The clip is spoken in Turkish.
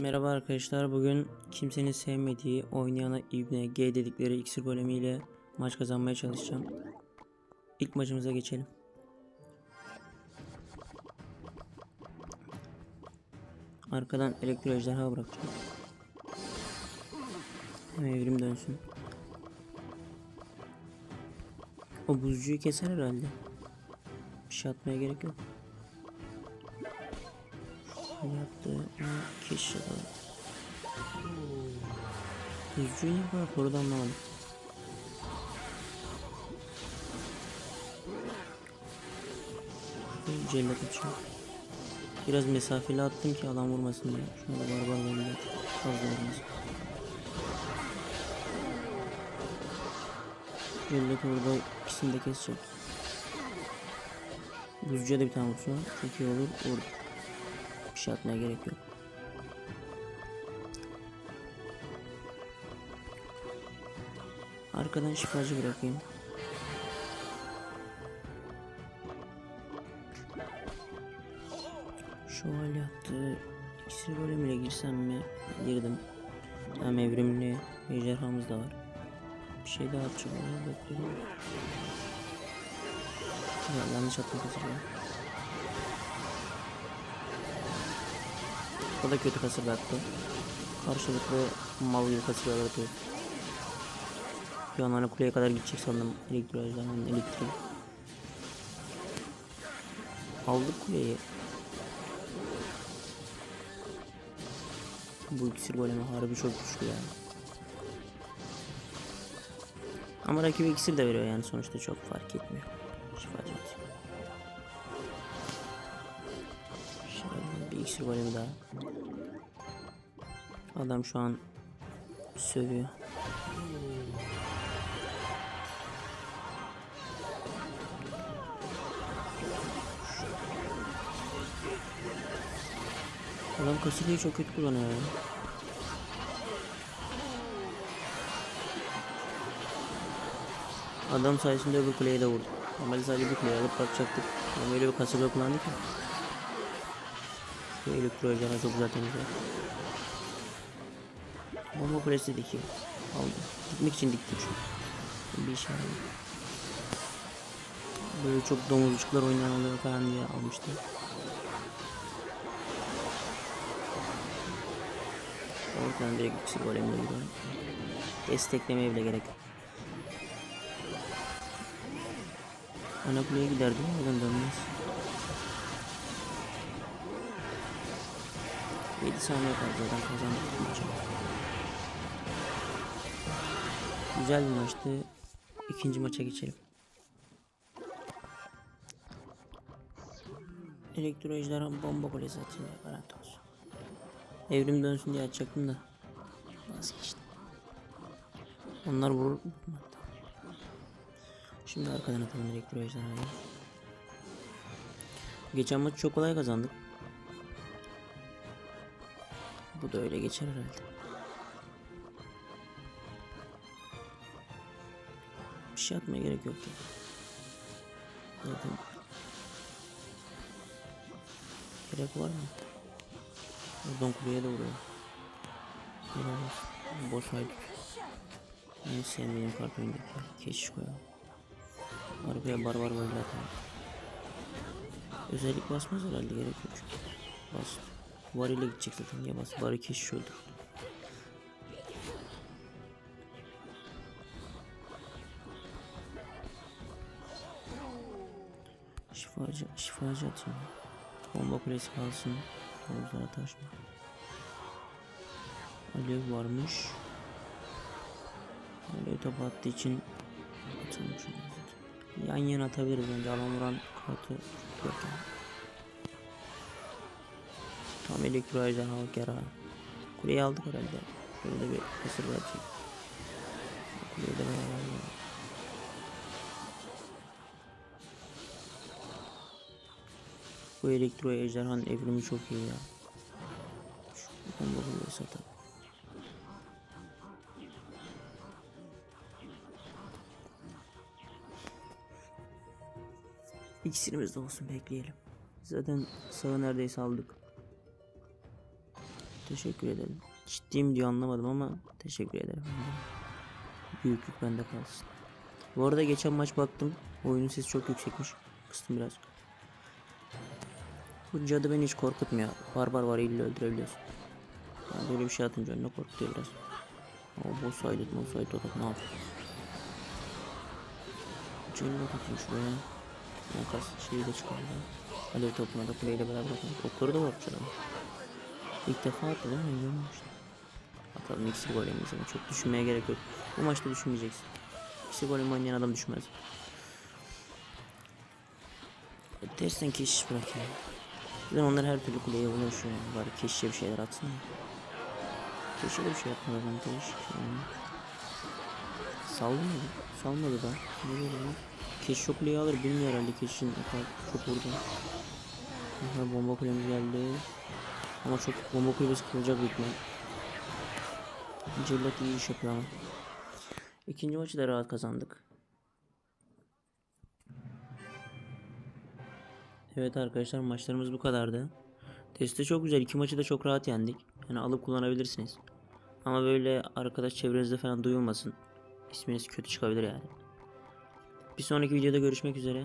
Merhaba arkadaşlar. Bugün kimsenin sevmediği oynayana ibne G dedikleri iksir golemiyle maç kazanmaya çalışacağım. İlk maçımıza geçelim. Arkadan elektro ejderha bırakacağım. Evrim dönsün. O buzcuyu keser herhalde. Bir şey atmaya gerek yok. Şöyle yaptı. Keş ya da. Buzcuyu niye bu kadar korudu anlamadım. Cellat açıyor. Biraz mesafeli attım ki alan vurmasın diye. Şuna da barbar verildi. Fazla vurmasın. Cellat orada ikisini de kesecek. Buzcuya da bir tane vursa çok iyi olur. Vurdu. Şey atmaya gerek yok. Arkadan şifacı bırakayım. Şövalye yaptı. İkisi golemiyle girsem mi? Girdim. Tamam evrimli ejderhamız da var. Bir şey daha. Onu bekliyorum. Ya, yanlış atmak üzere. O da kötü kasır attı. Karşılıklı mal gibi. Bir an hani kuleye kadar gidecek sandım elektro ejderhanın elektriği. Aldık kuleyi. Bu iksir golemi harbi çok güçlü yani. Ama rakibi iksir de veriyor yani sonuçta çok fark etmiyor. Şifacı atıyor. İksir golemi daha. Adam şu an sövüyor. Adam kasırıyı çok kötü kullanıyor ya. Adam sayesinde öbür kuleye de vurdu. Normalde sadece bir kuleye alıp bırakacaktık. Ama öyle bir kasırga kullandı ki. Elektro ejderha çok güzel temizliyor. Bomba kulesi dikiyor. Aldım. Dikmek için diktim şu. Bir işe. Böyle çok domuzcuklar oynayan oluyor falan diye almıştım. Oradan direkt iksir golemle gidiyorum. Desteklemeye bile gerek yok. Ana kuleye giderdim oradan dönmez. 7 saniye zaten kazandık maçı. Güzel bir maçtı. İkinci maça geçelim. Elektro ejderha bomba kulesi atıyor garanti olsun. Evrim dönsün diye açacaktım da vazgeçtim. Onlar vurur? Şimdi arkadan atalım elektro ejderhayı. Geçen maç çok kolay kazandık. Bu da öyle geçer herhalde. Bir şey atmaya gerek yok ya. Zaten gerek var mı? Oradan kuleye de vuruyor. Biraz boş haydi. En sevmediğim kart oyundaki keşiş koya. Arkaya barbar var zaten. Özellik basmaz herhalde gerek yok çünkü. Var ile gidecek zaten bas? Bari keşiş öldür. Şifacı, şifacı atayım. Bomba kulesi kalsın. Havuzlara taşma. Alev varmış. Alev topu attığı için şunu. Yan yana atabiliriz önce alan vuran kartı yok. Tam elektro ejderha yara. Kuleyi aldık herhalde. Burada bir kısır var. Kuleyi de beraber. Bu elektro ejderhanın evrimi çok iyi ya. Şu bomba buluyor zaten. İksirimiz de olsun bekleyelim. Zaten sağı neredeyse aldık. Teşekkür ederim. Ciddiyim diyor anlamadım ama teşekkür ederim. Büyüklük bende kalsın. Bu arada geçen maç baktım. Oyunun sesi çok yüksekmiş. Kıstım biraz. Bu cadı beni hiç korkutmuyor. Barbar var illa öldürebiliyorsun. Yani böyle bir şey atınca önüne korkutuyor biraz. O boss aylık boss otak ne yapıyor? Cennet atıyor şuraya. Makas şeyi de çıkardı. Alev topuna da kuleyle beraber atalım. Okları da var canım. İlk defa değil mi? Görmemiştim. Atalım iksir golemiyiz ama çok düşünmeye gerek yok. Bu maçta düşünmeyeceksin. İksir golemi oynayan adam düşmez. Tersten keşiş bırakayım. Zaten onlar her türlü kuleye ulaşıyor yani. Bari keşişe bir şeyler atsın. Keşişe de bir şey yapmadı adam değişik. Yani. Saldı mı? Salmadı da. Ne böyle lan? Keşiş o alır bilmiyor herhalde keşişin çok vurdu. Aha, bomba kulemiz geldi. Ama çok bomba kulübesi kırılacak ihtimal. Cellat iyi iş yapıyor ama. İkinci maçı da rahat kazandık. Evet arkadaşlar maçlarımız bu kadardı. Testi çok güzel. İki maçı da çok rahat yendik. Yani alıp kullanabilirsiniz. Ama böyle arkadaş çevrenizde falan duyulmasın. İsminiz kötü çıkabilir yani. Bir sonraki videoda görüşmek üzere.